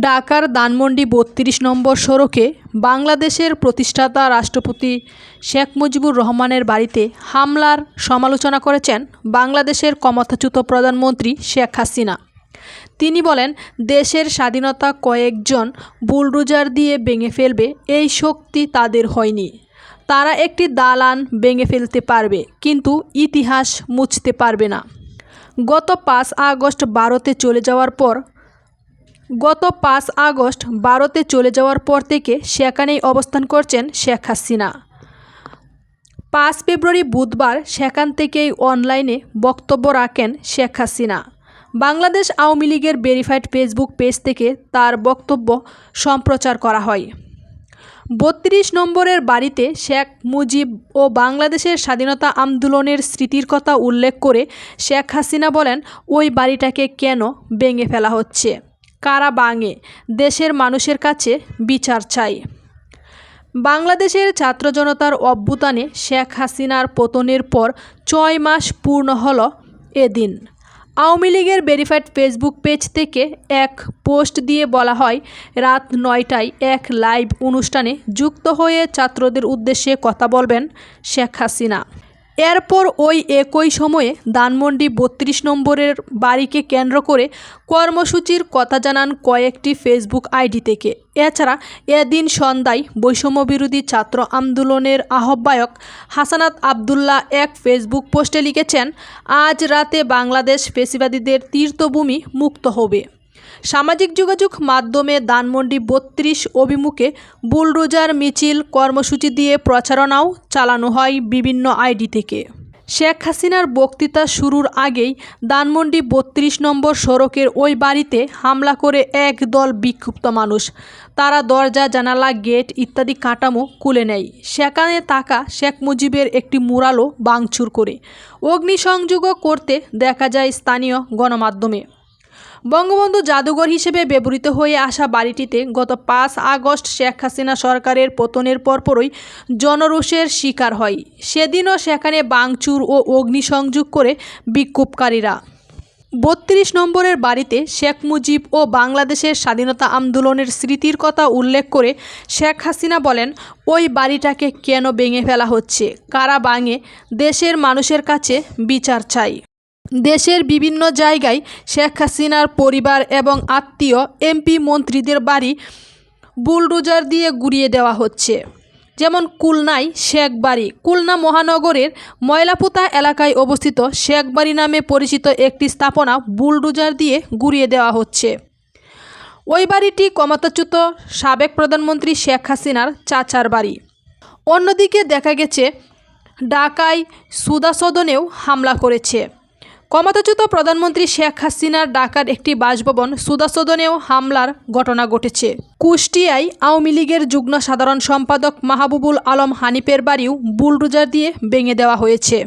ঢাকার ধানমন্ডি বত্রিশ নম্বর সড়কে বাংলাদেশের প্রতিষ্ঠাতা রাষ্ট্রপতি শেখ মুজিবুর রহমানের বাড়িতে হামলার সমালোচনা করেছেন বাংলাদেশের ক্ষমতাচ্যুত প্রধানমন্ত্রী শেখ হাসিনা। তিনি বলেন, দেশের স্বাধীনতা কয়েকজন বুলডোজার দিয়ে ভেঙে ফেলবে, এই শক্তি তাদের হয়নি। তারা একটি দালান ভেঙে ফেলতে পারবে, কিন্তু ইতিহাস মুছতে পারবে না। গত পাঁচ আগস্ট ভারতে চলে যাওয়ার পর গত পাঁচ আগস্ট ভারতে চলে যাওয়ার পর থেকে সেখানেই অবস্থান করছেন শেখ হাসিনা। পাঁচ ফেব্রুয়ারি বুধবার সেখান থেকেই অনলাইনে বক্তব্য রাখেন শেখ হাসিনা। বাংলাদেশ আওয়ামী লীগের ভেরিফাইড ফেসবুক পেজ থেকে তার বক্তব্য সম্প্রচার করা হয়। বত্রিশ নম্বরের বাড়িতে শেখ মুজিব ও বাংলাদেশের স্বাধীনতা আন্দোলনের স্মৃতির কথা উল্লেখ করে শেখ হাসিনা বলেন, ওই বাড়িটাকে কেন ভেঙে ফেলা হচ্ছে? কারা ভাঙে দেশের মানুষের কাছে বিচার চাই। বাংলাদেশের ছাত্র জনতার অভ্যুত্থানে শেখ হাসিনার পতনের পর ছয় মাস পূর্ণ হল এদিন। আওয়ামী লীগের ভেরিফাইড ফেসবুক পেজ থেকে এক পোস্ট দিয়ে বলা হয়, রাত নয়টায় এক লাইভ অনুষ্ঠানে যুক্ত হয়ে ছাত্রদের উদ্দেশ্যে কথা বলবেন শেখ হাসিনা। এরপর ওই একই সময়ে ধানমন্ডি বত্রিশ নম্বরের বাড়িকে কেন্দ্র করে কর্মসূচির কথা জানান কয়েকটি ফেসবুক আইডি থেকে। এছাড়া এদিন সন্ধ্যায় বৈষম্যবিরোধী ছাত্র আন্দোলনের আহ্বায়ক হাসানাত আবদুল্লাহ এক ফেসবুক পোস্টে লিখেছেন, আজ রাতে বাংলাদেশ ফেসিবাদীদের তীর্থভূমি মুক্ত হবে। সামাজিক যোগাযোগ মাধ্যমে ধানমন্ডি বত্রিশ অভিমুখে বুলডোজার, মিছিল, কর্মসূচি দিয়ে প্রচারণাও চালানো হয় বিভিন্ন আইডি থেকে। শেখ হাসিনার বক্তৃতা শুরুর আগেই ধানমন্ডি বত্রিশ নম্বর সড়কের ওই বাড়িতে হামলা করে এক দল বিক্ষুব্ধ মানুষ। তারা দরজা, জানালা, গেট ইত্যাদি কাঠামো খুলে নেয়। সেখানে তাকা শেখ মুজিবের একটি মুরালও বাংচুর করে। অগ্নিসংযোগও করতে দেখা যায় স্থানীয় গণমাধ্যমে। বঙ্গবন্ধু জাদুঘর হিসেবে ব্যবহৃত হয়ে আসা বাড়িটিতে গত পাঁচ আগস্ট শেখ হাসিনা সরকারের পতনের পরপরই জনরোষের শিকার হয়। সেদিনও সেখানে বাংচুর ও অগ্নিসংযোগ করে বিক্ষোভকারীরা। বত্রিশ নম্বরের বাড়িতে শেখ মুজিব ও বাংলাদেশের স্বাধীনতা আন্দোলনের স্মৃতির কথা উল্লেখ করে শেখ হাসিনা বলেন, ওই বাড়িটাকে কেন ভেঙে ফেলা হচ্ছে? কারা ভাঙে? দেশের মানুষের কাছে বিচার চাই। দেশের বিভিন্ন জায়গায় শেখ হাসিনার পরিবার এবং আত্মীয়, এমপি মন্ত্রীদের বাড়ি বুলডোজার দিয়ে গুড়িয়ে দেওয়া হচ্ছে। যেমন কুলনায় শেখবাড়ি কুলনা মহানগরের ময়লাপুতা এলাকায় অবস্থিত শেখবাড়ি নামে পরিচিত একটি স্থাপনা বুলডোজার দিয়ে গুড়িয়ে দেওয়া হচ্ছে। ওই বাড়িটি ক্ষমতাচ্যুত সাবেক প্রধানমন্ত্রী শেখ হাসিনার চাচার বাড়ি। অন্যদিকে দেখা গেছে, ঢাকায় সুদা সদনেও হামলা করেছে। ক্ষমতাচ্যুত প্রধানমন্ত্রী শেখ হাসিনার ডাকার একটি বাসভবন সুদাসদনেও হামলার ঘটনা ঘটেছে। কুষ্টিয়ায় আওয়ামী লীগের যুগ্ম সাধারণ সম্পাদক মাহবুবুল আলম হানিফের বাড়িও বুলডোজার দিয়ে ভেঙে দেওয়া হয়েছে।